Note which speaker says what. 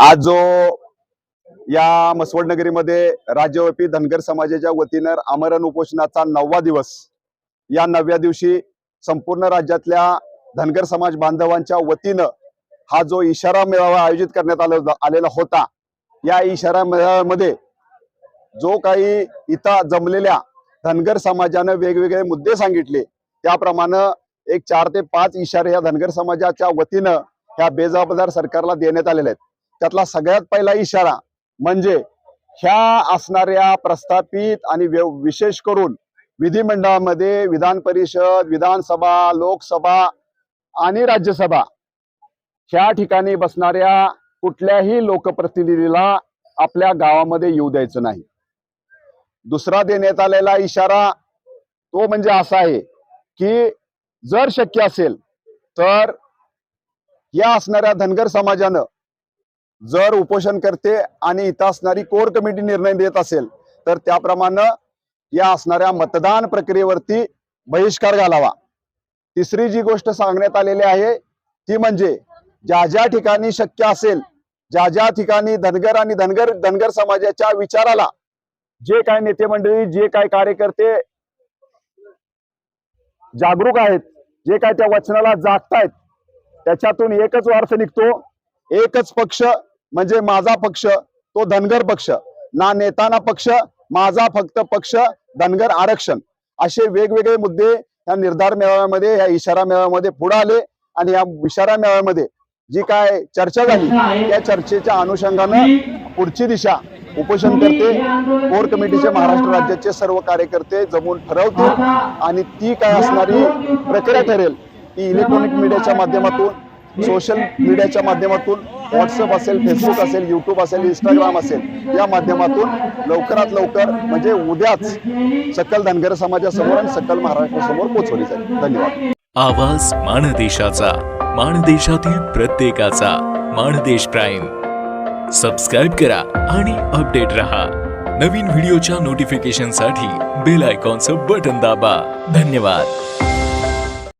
Speaker 1: आज जो या मसवड नगरीमध्ये राज्यव्यापी धनगर समाजाच्या वतीनं आमरण उपोषणाचा नववा दिवस या नवव्या दिवशी संपूर्ण राज्यातल्या धनगर समाज बांधवांच्या वतीनं हा जो इशारा मेळावा आयोजित करण्यात आला आलेला होता या इशारा मेळाव्यामध्ये जो काही इथं जमलेल्या धनगर समाजानं वेगवेगळे मुद्दे सांगितले त्याप्रमाणे एक चार ते पाच इशारे या धनगर समाजाच्या वतीनं ह्या बेजबाबदार सरकारला देण्यात आलेले आहेत. त्यातला सगळ्यात पहिला इशारा म्हणजे ह्या असणाऱ्या प्रस्थापित आणि विशेष करून विधिमंडळामध्ये विधान परिषद विधानसभा लोकसभा आणि राज्यसभा ह्या ठिकाणी बसणाऱ्या कुठल्याही लोकप्रतिनिधीला आपल्या गावामध्ये येऊ द्यायचं नाही. दुसरा देण्यात आलेला इशारा तो म्हणजे असा आहे की जर शक्य असेल तर या असणाऱ्या धनगर समाजानं जर उपोषण करते आणि इथं असणारी कोर कमिटी निर्णय देत असेल तर त्याप्रमाणे या असणाऱ्या मतदान प्रक्रियेवरती बहिष्कार घालावा. तिसरी जी गोष्ट सांगण्यात आलेली आहे ती म्हणजे ज्या ज्या ठिकाणी शक्य असेल ज्या ज्या ठिकाणी धनगर आणि धनगर धनगर समाजाच्या विचाराला जे काय नेते मंडळी जे काय कार्यकर्ते जागरूक आहेत जे काय त्या वचनाला जागतायत त्याच्यातून एकच अर्थ निघतो. एकच पक्ष म्हणजे माझा पक्ष तो धनगर पक्ष. ना नेताना पक्ष माझा फक्त पक्ष धनगर आरक्षण. असे वेगवेगळे मुद्दे या निर्धार मेळाव्यामध्ये या इशारा मेळाव्यामध्ये पुढे आले. आणि या इशारा मेळाव्यामध्ये जी काय चर्चा झाली त्या चर्चेच्या अनुषंगानं पुढची दिशा उपोषण करते. कोर कमिटीचे महाराष्ट्र राज्याचे सर्व कार्यकर्ते जमून ठरवतील. आणि ती काय असणारी प्रक्रिया ठरेल ती इलेक्ट्रॉनिक मीडियाच्या माध्यमातून सोशल मीडियाच्या माध्यमातून व्हॉट्सअप असेल फेसबुक असेल युट्यूब असेल इंस्टाग्राम असेल या माध्यमातून लवकरात लवकर म्हणजे उद्याच सकल धनगर समाजासमोर आणि सकल महाराष्ट्रासमोर पोहोचवली जाईल. धन्यवाद.
Speaker 2: आवाज माणदेशाचा माणदेशातील प्रत्येकाचा माणदेश प्राईम. सबस्क्राईब करा आणि अपडेट रहा. नवीन व्हिडिओच्या नोटिफिकेशनसाठी बेल आयकॉनचं बटन दाबा. धन्यवाद.